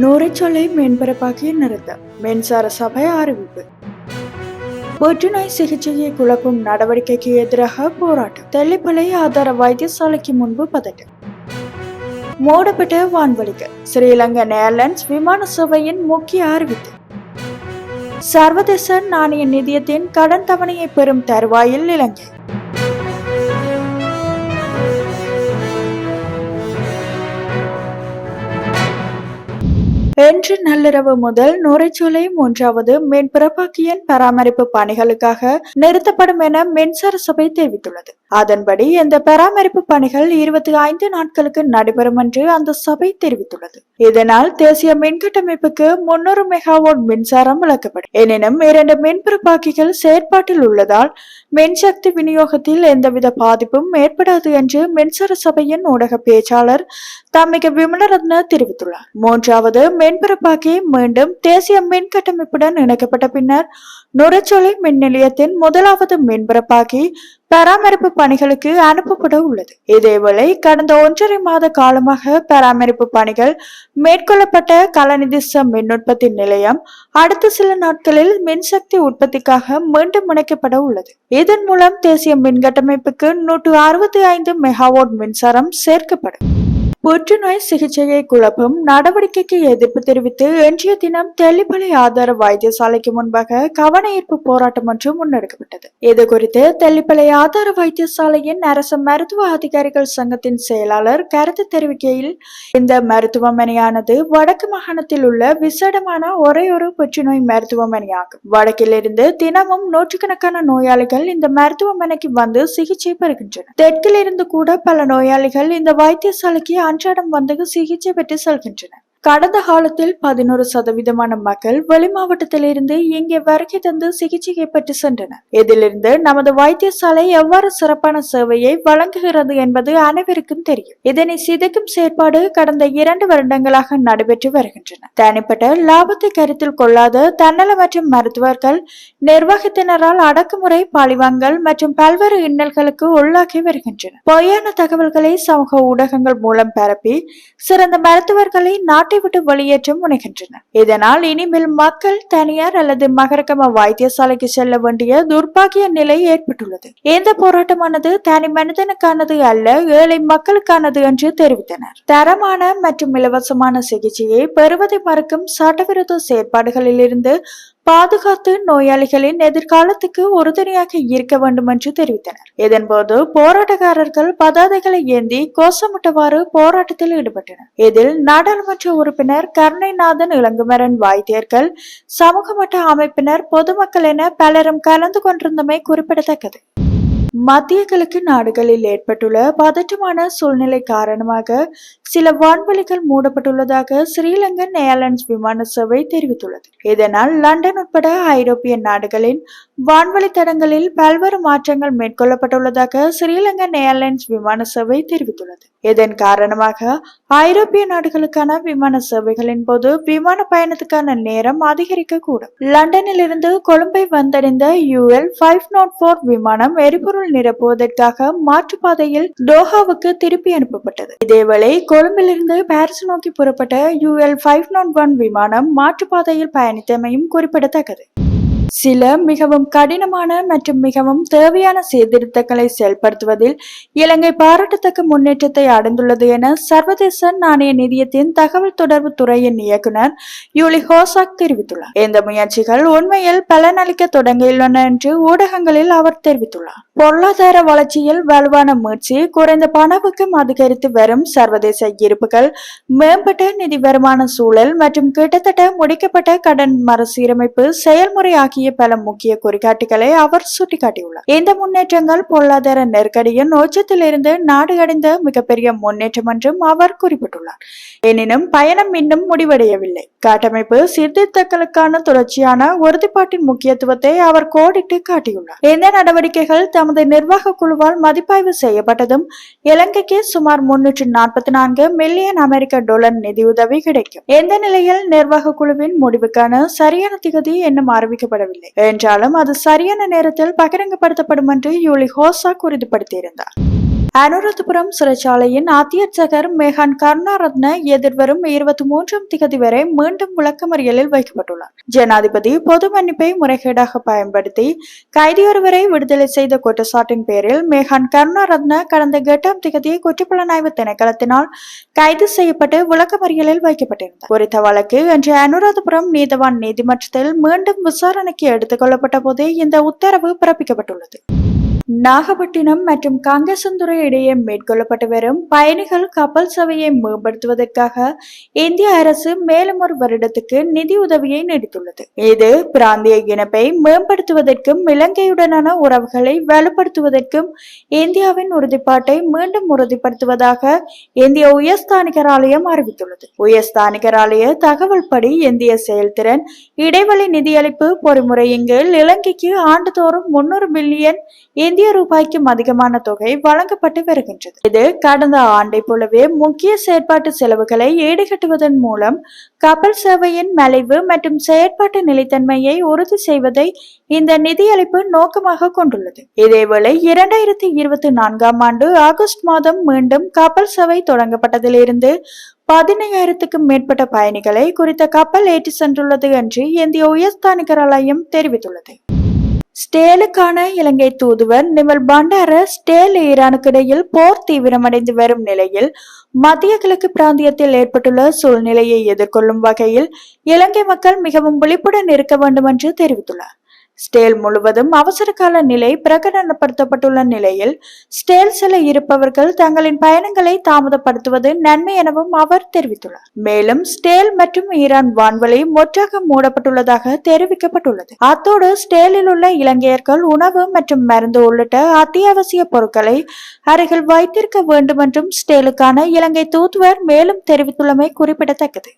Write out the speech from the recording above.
நூரைச்சொல்லை மேன்பரப்பாக்கிய நிறுத்தம். மின்சார சபை அறிவிப்பு. புற்றுநோய் சிகிச்சையை குழப்பும் நடவடிக்கைக்கு எதிராக போராட்டம். தெல்லிப்பளை ஆதார வைத்தியசாலைக்கு முன்பு பதட்டம். மூடப்பட்ட வான்வழிக்கு ஸ்ரீலங்கன் ஏர்லைன்ஸ் விமான சேவையின் முக்கிய அறிவிப்பு. சர்வதேச நாணய நிதியத்தின் கடன் தவணையை பெறும் தருவாயில் இலங்கை. இன்று நள்ளிரவு முதல் நுரைச்சோலை மூன்றாவது மின்பிறப்பாக்கியின் பராமரிப்பு பணிகளுக்காக நிறுத்தப்படும் என மின்சார சபை தெரிவித்துள்ளது. அதன்படி இந்த பராமரிப்பு பணிகள் இருபத்தி ஐந்து நாட்களுக்கு நடைபெறும் என்று அந்த சபை தெரிவித்துள்ளது. இதனால் தேசிய மின்கட்டமைப்புக்கு முன்னூறு மெகாவாட் மின்சாரம் விளக்கப்படும் எனினும் இரண்டு மின்பிறப்பாக்கிகள் செயற்பாட்டில் உள்ளதால் மின்சக்தி விநியோகத்தில் எந்தவித பாதிப்பும் ஏற்படாது என்று மின்சார சபையின் ஊடக பேச்சாளர் தம்மிக விமலரத்ன தெரிவித்துள்ளார். மூன்றாவது மின்பரப்பாக்கி மீண்டும் தேசிய மின் கட்டமைப்புடன் இணைக்கப்பட்ட பின்னர் நுரச்சோலை மின் நிலையத்தின் முதலாவது மின்பரப்பாக்கி பராமரிப்பு பணிகளுக்கு அனுப்பப்பட உள்ளது. இதேவேளை கடந்த ஒன்றரை மாத காலமாக பராமரிப்பு பணிகள் மேற்கொள்ளப்பட்ட கலநிதிச மின் உற்பத்தி நிலையம் அடுத்த சில நாட்களில் மின்சக்தி உற்பத்திக்காக மீண்டும் இணைக்கப்பட உள்ளது. இதன் மூலம் தேசிய மின் கட்டமைப்புக்கு நூற்று அறுபத்தி ஐந்து மெகாவாட் மின்சாரம் சேர்க்கப்படும். புற்றுநோய் சிகிச்சையை குழப்பும் நடவடிக்கைக்கு எதிர்ப்பு தெரிவித்து இன்றைய தினம் தெல்லிப்பளை ஆதார வைத்தியசாலைக்கு முன்பாக கவன ஈர்ப்பு போராட்டம் ஒன்று முன்னெடுக்கப்பட்டது. இது குறித்து தெல்லிப்பளை ஆதார வைத்தியசாலையின் அரசு மருத்துவ அதிகாரிகள் சங்கத்தின் செயலாளர் கருத்து தெரிவிக்கையில் இந்த மருத்துவமனையானது வடக்கு மாகாணத்தில் உள்ள விசேடமான ஒரே ஒரு புற்றுநோய் மருத்துவமனையாகும். வடக்கிலிருந்து தினமும் நூற்றுக்கணக்கான நோயாளிகள் இந்த மருத்துவமனைக்கு வந்து சிகிச்சை பெறுகின்றனர். தெற்கிலிருந்து கூட பல நோயாளிகள் இந்த வைத்தியசாலைக்கு அன்றாடம் வந்து சிகிச்சை பெற்று செல்கின்றனர் கடந்த காலத்தில் பதினோரு சதவீதமான மக்கள் வெளி மாவட்டத்திலிருந்து இங்கே வருகை தந்து சிகிச்சையை பெற்று சென்றனர். இதிலிருந்து நமது வைத்தியசாலை எவ்வாறு சிறப்பான சேவையை வழங்குகிறது என்பது அனைவருக்கும் தெரியும். இதனை சிதைக்கும் செயற்பாடு கடந்த இரண்டு வருடங்களாக நடைபெற்று வருகின்றன. தனிப்பட்ட லாபத்தை கருத்தில் கொள்ளாத தன்னலமற்ற மருத்துவர்கள் நிர்வாகத்தினரால் அடக்குமுறை பாலிவாங்கல் மற்றும் பல்வேறு இன்னல்களுக்கு உள்ளாகி வருகின்றனர். பொய்யான தகவல்களை சமூக ஊடகங்கள் மூலம் பரப்பி சிறந்த மருத்துவர்களை நாட்டு விட்டு வெளியேற்ற முனைகின்றனர் இதனால் இனிமேல் மக்கள் தனியார் அல்லது மகரகம வைத்தியசாலைக்கு செல்ல வேண்டிய துர்பாகிய நிலை ஏற்பட்டுள்ளது. இந்த போராட்டமானது தனி மனிதனுக்கானது அல்ல ஏழை மக்களுக்கானது என்று தெரிவித்தனர். தரமான மற்றும் இலவசமான சிகிச்சையை பெறுவதை மறுக்கும் சட்டவிரோத செயற்பாடுகளில் இருந்து பாதுகாத்து நோயாளிகளின் எதிர்காலத்துக்கு உறுதுணையாக இருக்க வேண்டும் என்று தெரிவித்தனர். இதன்போது போராட்டக்காரர்கள் பதாதைகளை ஏந்தி கோஷமிட்டவாறு போராட்டத்தில் ஈடுபட்டனர். இதில் நாடாளுமன்ற உறுப்பினர் கருணைநாதன் இளங்குமரன் வாய்த்தியர்கள் சமூக மட்ட அமைப்பினர் பொதுமக்கள் என பலரும் கலந்து கொண்டிருந்தமை குறிப்பிடத்தக்கது. மத்திய கிழக்கு நாடுகளில் ஏற்பட்டுள்ள பதற்றமான சூழ்நிலை காரணமாக சில வான்வெளிகள் மூடப்பட்டுள்ளதாக ஸ்ரீலங்கன் ஏர்லைன்ஸ் விமான சேவை தெரிவித்துள்ளது. இதனால் லண்டன் உட்பட ஐரோப்பிய நாடுகளின் வான்வழி தடங்களில் பல்வேறு மாற்றங்கள் மேற்கொள்ளப்பட்டுள்ளதாக ஸ்ரீலங்கன் ஏர்லைன்ஸ் விமான சேவை தெரிவித்துள்ளது. இதன் காரணமாக ஐரோப்பிய நாடுகளுக்கான விமான சேவைகளின் போது விமான பயணத்துக்கான நேரம் அதிகரிக்கக்கூடும். லண்டனில் இருந்து கொழும்பை வந்தடைந்த யூஎல் ஃபைவ் நாட் போர் விமானம் எரிபொருள் நிரப்புவதற்காக மாற்றுப்பாதையில் டோஹாவுக்கு திருப்பி அனுப்பப்பட்டது. இதேவேளை கொழும்பிலிருந்து பாரிஸ் நோக்கி புறப்பட்ட யூஎல் ஃபைவ் நாட் ஒன் விமானம் மாற்றுப்பாதையில் பயணித்தமையும் குறிப்பிடத்தக்கது. சில மிகவும் கடினமான மற்றும் மிகவும் தேவையான சீர்திருத்தங்களை செயல்படுத்துவதில் இலங்கை பாராட்டத்தக்க முன்னேற்றத்தை அடைந்துள்ளது என சர்வதேச நாணய நிதியத்தின் தகவல் தொடர்பு துறையின் இயக்குனர் யூலி ஹோசாக் தெரிவித்துள்ளார். இந்த முயற்சிகள் உண்மையில் பலனளிக்க தொடங்கியுள்ளன என்று ஊடகங்களில் அவர் தெரிவித்துள்ளார். பொருளாதார வளர்ச்சியில் வலுவான முயற்சி குறைந்த பணவீக்கம் அதிகரித்து வரும் சர்வதேச இருப்புகள் மேம்பட்ட நிதி வருமான சூழல் மற்றும் கிட்டத்தட்ட முடிக்கப்பட்ட கடன் மறுசீரமைப்பு செயல்முறை ஆகிய பல முக்கிய குறிகாட்டிகளை அவர் சுட்டிக்காட்டியுள்ளார். இந்த முன்னேற்றங்கள் பொருளாதார நெருக்கடியின் உச்சத்திலிருந்து நாடு அடைந்த மிகப்பெரிய முன்னேற்றம் என்றும் அவர் குறிப்பிட்டுள்ளார். எனினும் பயணம் இன்னும் முடிவடையவில்லை. கட்டமைப்பு சீர்திருத்தங்களுக்கான தொடர்ச்சியான உறுதிப்பாட்டின் முக்கியத்துவத்தை அவர் கோடிட்டு காட்டியுள்ளார். இந்த நடவடிக்கைகள் தமது நிர்வாக குழுவால் மதிப்பாய்வு செய்யப்பட்டதும் இலங்கைக்கு சுமார் முன்னூற்று நாற்பத்தி நான்கு மில்லியன் அமெரிக்க டாலர் நிதியுதவி கிடைக்கும். எந்த நிலையில் நிர்வாக குழுவின் முடிவுக்கான சரியான திகதி இன்னும் அறிவிக்கப்படவில்லை. என்றாலும் அது சரியான நேரத்தில் பகிரங்கப்படுத்தப்படும் என்று யூலி ஹோசா உறுதிப்படுத்தியிருந்தார் அனுராதபுரம் சிறைச்சாலையின் அத்தியட்சகர் மேகான் கருணாரத்ன எதிர்வரும் இருபத்தி மூன்றாம் திகதி வரை மீண்டும் விளக்கமறியலில் வைக்கப்பட்டுள்ளார். ஜனாதிபதி பொது மன்னிப்பை முறைகேடாக பயன்படுத்தி கைதியொருவரை விடுதலை செய்த குற்றச்சாட்டின் பேரில் மேகான் கருணாரத்ன கடந்த எட்டாம் திகதி குற்றப்புலனாய்வு திணைக்களத்தினால் கைது செய்யப்பட்டு விளக்கமறியலில் வைக்கப்பட்டிருந்தார். குறித்த வழக்கு இன்று அனுராதபுரம் நீதவான் நீதிமன்றத்தில் மீண்டும் விசாரணைக்கு எடுத்துக் கொள்ளப்பட்ட போதே இந்த உத்தரவு பிறப்பிக்கப்பட்டுள்ளது. நாகப்பட்டினம் மற்றும் காங்கேசந்துறை இடையே மேற்கொள்ளப்பட்டு வரும் பயணிகள் கப்பல் சேவையை மேம்படுத்துவதற்காக இந்திய அரசு மேலும் ஒரு வருடத்துக்கு நிதி உதவியை நீடித்துள்ளது. இது பிராந்திய இணைப்பை மேம்படுத்துவதற்கும் இலங்கையுடனான உறவுகளை வலுப்படுத்துவதற்கும் இந்தியாவின் உறுதிப்பாட்டை மீண்டும் உறுதிப்படுத்துவதாக இந்திய உயர்ஸ்தானிகர் ஆலயம் அறிவித்துள்ளது. உயர்ஸ்தானிகர் ஆலய தகவல் படி இந்திய செயல்திறன் இடைவெளி நிதியளிப்பு பொறிமுறையின் கீழ் இலங்கைக்கு ஆண்டுதோறும் முன்னூறு பில்லியன் இந்திய ரூபாய்க்கும் அதிகமான தொகை வழங்கப்பட்டு வருகின்றது. இது கடந்த ஆண்டை போலவே முக்கிய செயற்பாட்டு செலவுகளை ஈடுகட்டுவதன் மூலம் கப்பல் சேவையின் மலைவு மற்றும் செயற்பாட்டு நிலைத்தன்மையை உறுதி செய்வதை இந்த நிதியளிப்பு நோக்கமாக கொண்டுள்ளது. இதேவேளை இரண்டாயிரத்தி இருபத்தி நான்காம் ஆண்டு ஆகஸ்ட் மாதம் மீண்டும் கப்பல் சேவை தொடங்கப்பட்டதிலிருந்து பதினையாயிரத்துக்கும் மேற்பட்ட பயணிகளை குறித்த கப்பல் ஏற்றி சென்றுள்ளது என்று இந்திய உயர்ஸ்தானிகர் ஆலயம் தெரிவித்துள்ளது. ஸ்டேலுக்கான இலங்கை தூதுவர் நிமல் பண்டார ஸ்டேல் ஈரானுக்கு இடையில் போர் தீவிரமடைந்து வரும் நிலையில் மத்திய கிழக்கு பிராந்தியத்தில் ஏற்பட்டுள்ள சூழ்நிலையை எதிர்கொள்ளும் வகையில் இலங்கை மக்கள் மிகவும் விழிப்புடன் இருக்க வேண்டும் என்று தெரிவித்துள்ளார். ஸ்டேல் முழுவதும் அவசரகால நிலை பிரகடனப்படுத்தப்பட்டுள்ள நிலையில் ஸ்டேல் சில இருப்பவர்கள் தங்களின் பயணங்களை தாமதப்படுத்துவது நன்மை எனவும் அவர் தெரிவித்துள்ளார். மேலும் ஸ்டேல் மற்றும் ஈரான் வான்வழி முற்றாக மூடப்பட்டுள்ளதாக தெரிவிக்கப்பட்டுள்ளது. அத்தோடு ஸ்டேலில் உள்ள இலங்கையர்கள் உணவு மற்றும் மருந்து உள்ளிட்ட அத்தியாவசிய பொருட்களை அருகில் வைத்திருக்க வேண்டும் என்றும் ஸ்டேலுக்கான இலங்கை தூதுவர் மேலும் தெரிவித்துள்ளமை குறிப்பிடத்தக்கது.